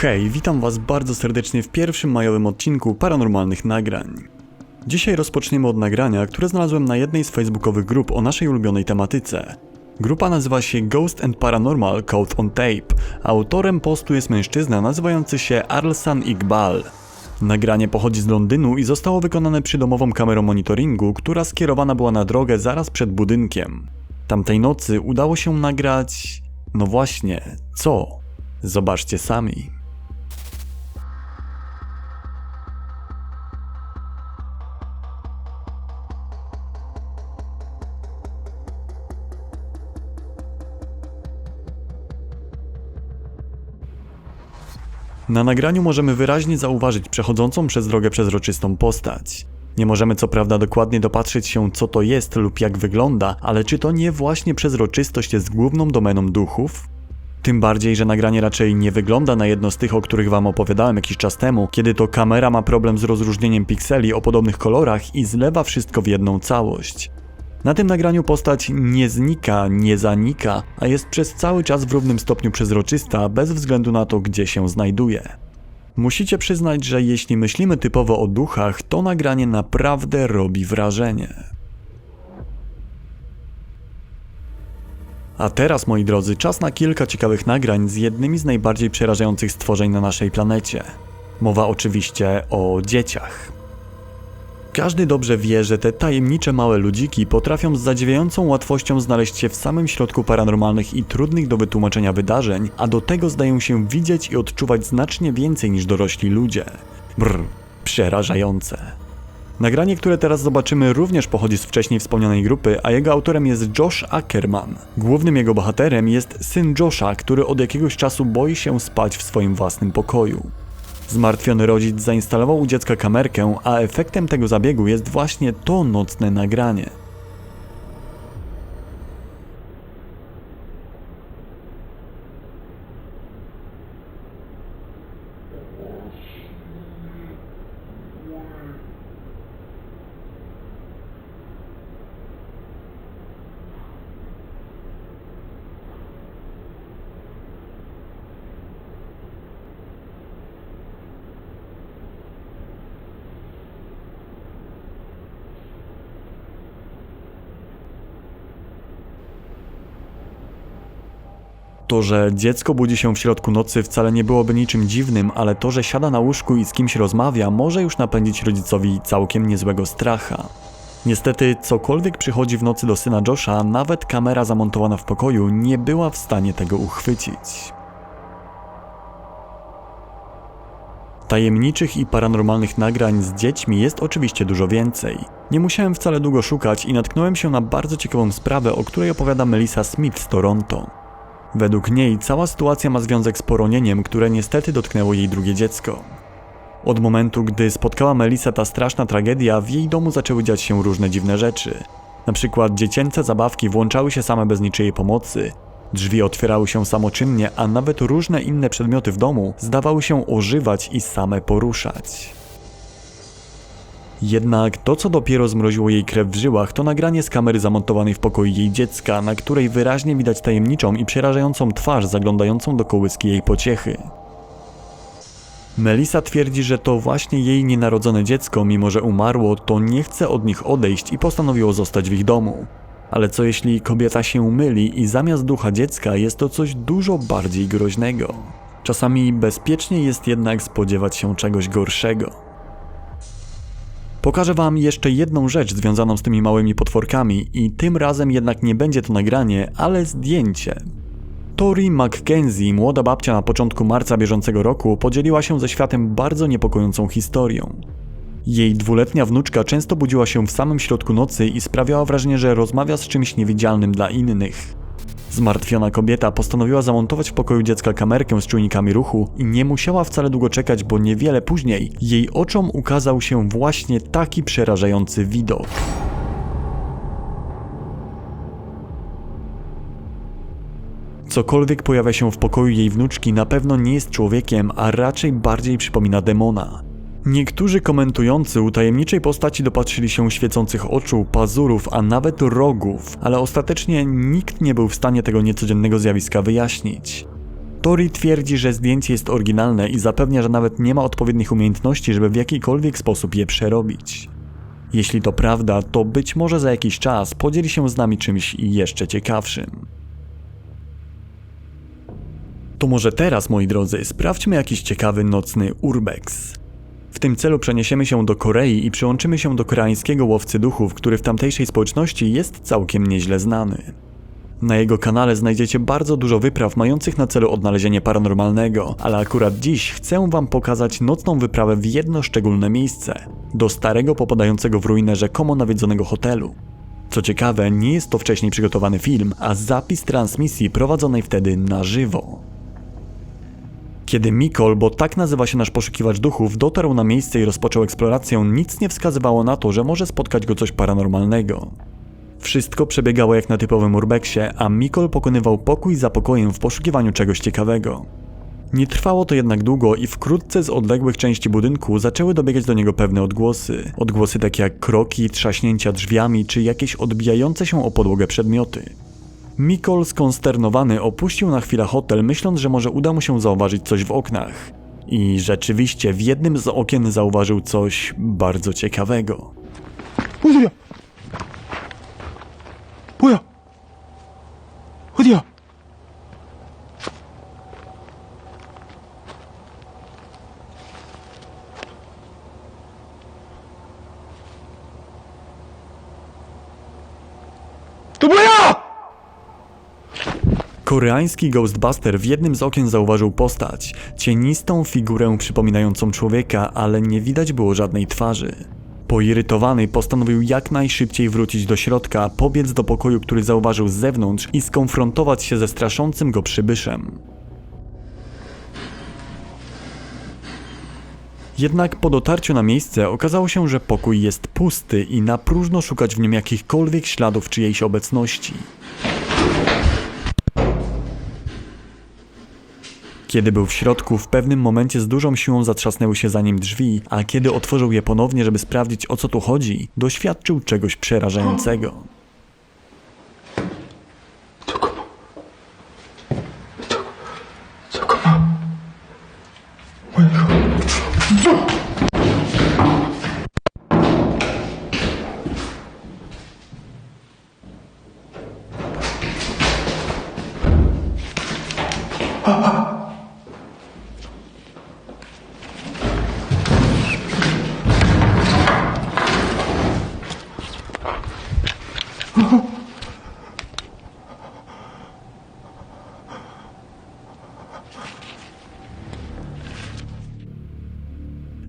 Hej, witam Was bardzo serdecznie w pierwszym majowym odcinku Paranormalnych Nagrań. Dzisiaj rozpoczniemy od nagrania, które znalazłem na jednej z facebookowych grup o naszej ulubionej tematyce. Grupa nazywa się Ghost and Paranormal Caught on Tape. Autorem postu jest mężczyzna nazywający się Arlsan Iqbal. Nagranie pochodzi z Londynu i zostało wykonane przydomową kamerą monitoringu, która skierowana była na drogę zaraz przed budynkiem. Tamtej nocy udało się nagrać. No właśnie, co? Zobaczcie sami. Na nagraniu możemy wyraźnie zauważyć przechodzącą przez drogę przezroczystą postać. Nie możemy co prawda dokładnie dopatrzeć się, co to jest lub jak wygląda, ale czy to nie właśnie przezroczystość jest główną domeną duchów? Tym bardziej, że nagranie raczej nie wygląda na jedno z tych, o których wam opowiadałem jakiś czas temu, kiedy to kamera ma problem z rozróżnieniem pikseli o podobnych kolorach i zlewa wszystko w jedną całość. Na tym nagraniu postać nie znika, nie zanika, a jest przez cały czas w równym stopniu przezroczysta, bez względu na to, gdzie się znajduje. Musicie przyznać, że jeśli myślimy typowo o duchach, to nagranie naprawdę robi wrażenie. A teraz, moi drodzy, czas na kilka ciekawych nagrań z jednymi z najbardziej przerażających stworzeń na naszej planecie. Mowa oczywiście o dzieciach. Każdy dobrze wie, że te tajemnicze małe ludziki potrafią z zadziwiającą łatwością znaleźć się w samym środku paranormalnych i trudnych do wytłumaczenia wydarzeń, a do tego zdają się widzieć i odczuwać znacznie więcej niż dorośli ludzie. Brr, przerażające. Nagranie, które teraz zobaczymy, również pochodzi z wcześniej wspomnianej grupy, a jego autorem jest Josh Ackerman. Głównym jego bohaterem jest syn Josha, który od jakiegoś czasu boi się spać w swoim własnym pokoju. Zmartwiony rodzic zainstalował u dziecka kamerkę, a efektem tego zabiegu jest właśnie to nocne nagranie. To, że dziecko budzi się w środku nocy wcale nie byłoby niczym dziwnym, ale to, że siada na łóżku i z kimś rozmawia, może już napędzić rodzicowi całkiem niezłego stracha. Niestety, cokolwiek przychodzi w nocy do syna Josha, nawet kamera zamontowana w pokoju nie była w stanie tego uchwycić. Tajemniczych i paranormalnych nagrań z dziećmi jest oczywiście dużo więcej. Nie musiałem wcale długo szukać i natknąłem się na bardzo ciekawą sprawę, o której opowiada Melissa Smith z Toronto. Według niej cała sytuacja ma związek z poronieniem, które niestety dotknęło jej drugie dziecko. Od momentu, gdy spotkała Melissa ta straszna tragedia, w jej domu zaczęły dziać się różne dziwne rzeczy. Na przykład dziecięce zabawki włączały się same bez niczyjej pomocy, drzwi otwierały się samoczynnie, a nawet różne inne przedmioty w domu zdawały się ożywać i same poruszać. Jednak to, co dopiero zmroziło jej krew w żyłach, to nagranie z kamery zamontowanej w pokoju jej dziecka, na której wyraźnie widać tajemniczą i przerażającą twarz zaglądającą do kołyski jej pociechy. Melissa twierdzi, że to właśnie jej nienarodzone dziecko, mimo że umarło, to nie chce od nich odejść i postanowiło zostać w ich domu. Ale co jeśli kobieta się myli i zamiast ducha dziecka jest to coś dużo bardziej groźnego? Czasami bezpiecznie jest jednak spodziewać się czegoś gorszego. Pokażę Wam jeszcze jedną rzecz związaną z tymi małymi potworkami i tym razem jednak nie będzie to nagranie, ale zdjęcie. Tori McKenzie, młoda babcia na początku marca bieżącego roku, podzieliła się ze światem bardzo niepokojącą historią. Jej dwuletnia wnuczka często budziła się w samym środku nocy i sprawiała wrażenie, że rozmawia z czymś niewidzialnym dla innych. Zmartwiona kobieta postanowiła zamontować w pokoju dziecka kamerkę z czujnikami ruchu i nie musiała wcale długo czekać, bo niewiele później jej oczom ukazał się właśnie taki przerażający widok. Cokolwiek pojawia się w pokoju jej wnuczki na pewno nie jest człowiekiem, a raczej bardziej przypomina demona. Niektórzy komentujący u tajemniczej postaci dopatrzyli się świecących oczu, pazurów, a nawet rogów, ale ostatecznie nikt nie był w stanie tego niecodziennego zjawiska wyjaśnić. Tori twierdzi, że zdjęcie jest oryginalne i zapewnia, że nawet nie ma odpowiednich umiejętności, żeby w jakikolwiek sposób je przerobić. Jeśli to prawda, to być może za jakiś czas podzieli się z nami czymś jeszcze ciekawszym. To może teraz, moi drodzy, sprawdźmy jakiś ciekawy nocny urbex. W tym celu przeniesiemy się do Korei i przyłączymy się do koreańskiego łowcy duchów, który w tamtejszej społeczności jest całkiem nieźle znany. Na jego kanale znajdziecie bardzo dużo wypraw mających na celu odnalezienie paranormalnego, ale akurat dziś chcę wam pokazać nocną wyprawę w jedno szczególne miejsce do starego popadającego w ruinę rzekomo nawiedzonego hotelu. Co ciekawe, nie jest to wcześniej przygotowany film, a zapis transmisji prowadzonej wtedy na żywo. Kiedy Mikol, bo tak nazywa się nasz poszukiwacz duchów, dotarł na miejsce i rozpoczął eksplorację, nic nie wskazywało na to, że może spotkać go coś paranormalnego. Wszystko przebiegało jak na typowym urbexie, a Mikol pokonywał pokój za pokojem w poszukiwaniu czegoś ciekawego. Nie trwało to jednak długo i wkrótce z odległych części budynku zaczęły dobiegać do niego pewne odgłosy. Odgłosy takie jak kroki, trzaśnięcia drzwiami czy jakieś odbijające się o podłogę przedmioty. Mikol skonsternowany opuścił na chwilę hotel, myśląc, że może uda mu się zauważyć coś w oknach. I rzeczywiście w jednym z okien zauważył coś bardzo ciekawego. Uzuja! Uja! Uja! To była! Koreański Ghostbuster w jednym z okien zauważył postać, cienistą figurę przypominającą człowieka, ale nie widać było żadnej twarzy. Poirytowany postanowił jak najszybciej wrócić do środka, pobiec do pokoju, który zauważył z zewnątrz i skonfrontować się ze straszącym go przybyszem. Jednak po dotarciu na miejsce okazało się, że pokój jest pusty i na próżno szukać w nim jakichkolwiek śladów czyjejś obecności. Kiedy był w środku, w pewnym momencie z dużą siłą zatrzasnęły się za nim drzwi, a kiedy otworzył je ponownie, żeby sprawdzić o co tu chodzi, doświadczył czegoś przerażającego.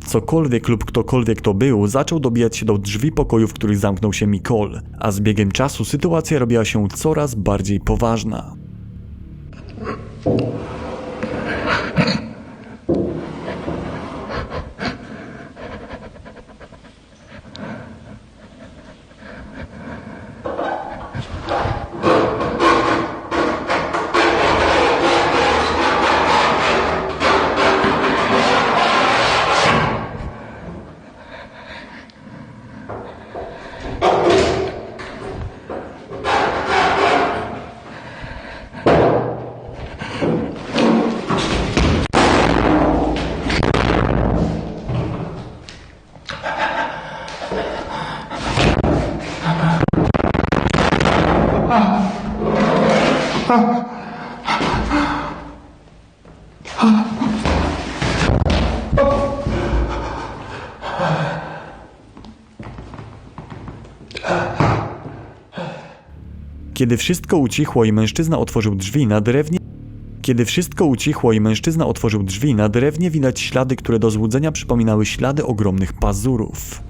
Cokolwiek lub ktokolwiek to był, zaczął dobijać się do drzwi pokoju, w których zamknął się Mikol, a z biegiem czasu sytuacja robiła się coraz bardziej poważna. Kiedy wszystko ucichło i mężczyzna otworzył drzwi na drewnie. Kiedy wszystko ucichło i mężczyzna otworzył drzwi, na drewnie widać ślady, które do złudzenia przypominały ślady ogromnych pazurów.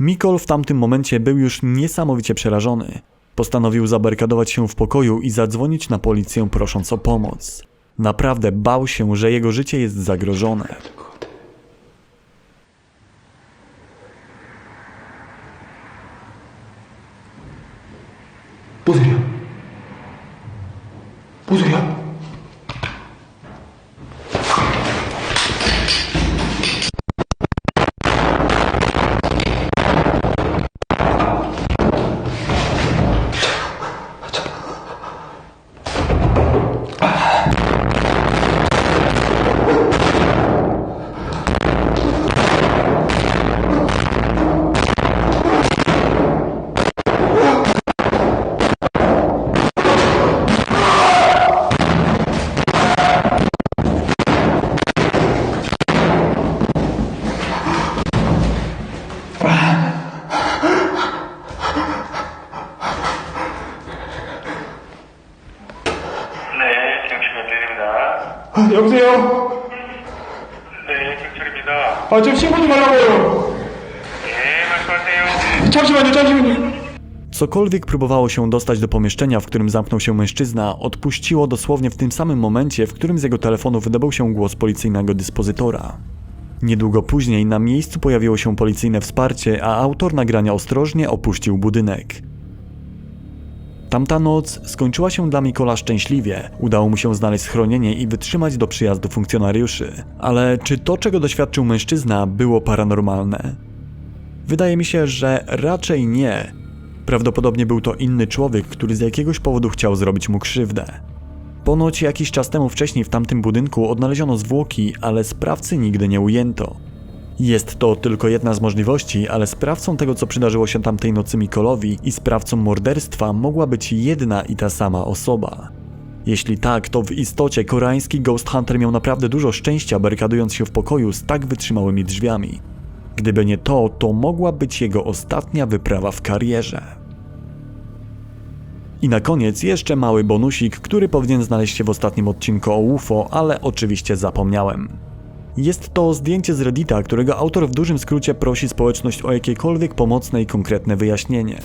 Mikol w tamtym momencie był już niesamowicie przerażony. Postanowił zabarkadować się w pokoju i zadzwonić na policję prosząc o pomoc. Naprawdę bał się, że jego życie jest zagrożone. 뭔소 네, 경찰입니다. 아, 좀 신고 좀 하려고요. 네, 말씀하세요. 잠시만요, 잠시만요. Cokolwiek próbowało się dostać do pomieszczenia, w którym zamknął się mężczyzna, odpuściło dosłownie w tym samym momencie, w którym z jego telefonu wydobył się głos policyjnego dyspozytora. Niedługo później na miejscu pojawiło się policyjne wsparcie, a autor nagrania ostrożnie opuścił budynek. Tamta noc skończyła się dla Mikola szczęśliwie. Udało mu się znaleźć schronienie i wytrzymać do przyjazdu funkcjonariuszy. Ale czy to, czego doświadczył mężczyzna, było paranormalne? Wydaje mi się, że raczej nie. Prawdopodobnie był to inny człowiek, który z jakiegoś powodu chciał zrobić mu krzywdę. Ponoć jakiś czas temu wcześniej w tamtym budynku odnaleziono zwłoki, ale sprawcy nigdy nie ujęto. Jest to tylko jedna z możliwości, ale sprawcą tego, co przydarzyło się tamtej nocy Mikolowi i sprawcą morderstwa mogła być jedna i ta sama osoba. Jeśli tak, to w istocie koreański Ghost Hunter miał naprawdę dużo szczęścia, barykadując się w pokoju z tak wytrzymałymi drzwiami. Gdyby nie to, to mogła być jego ostatnia wyprawa w karierze. I na koniec jeszcze mały bonusik, który powinien znaleźć się w ostatnim odcinku o UFO, ale oczywiście zapomniałem. Jest to zdjęcie z Reddita, którego autor w dużym skrócie prosi społeczność o jakiekolwiek pomocne i konkretne wyjaśnienie.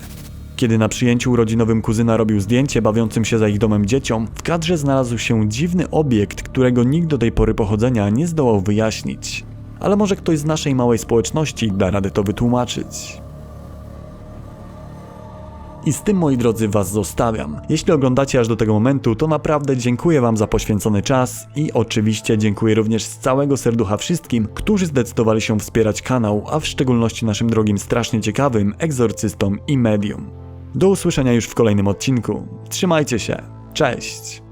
Kiedy na przyjęciu urodzinowym kuzyna robił zdjęcie bawiącym się za ich domem dzieciom, w kadrze znalazł się dziwny obiekt, którego nikt do tej pory pochodzenia nie zdołał wyjaśnić. Ale może ktoś z naszej małej społeczności da radę to wytłumaczyć. I z tym, moi drodzy, Was zostawiam. Jeśli oglądacie aż do tego momentu, to naprawdę dziękuję Wam za poświęcony czas i oczywiście dziękuję również z całego serducha wszystkim, którzy zdecydowali się wspierać kanał, a w szczególności naszym drogim strasznie ciekawym egzorcystom i medium. Do usłyszenia już w kolejnym odcinku. Trzymajcie się. Cześć!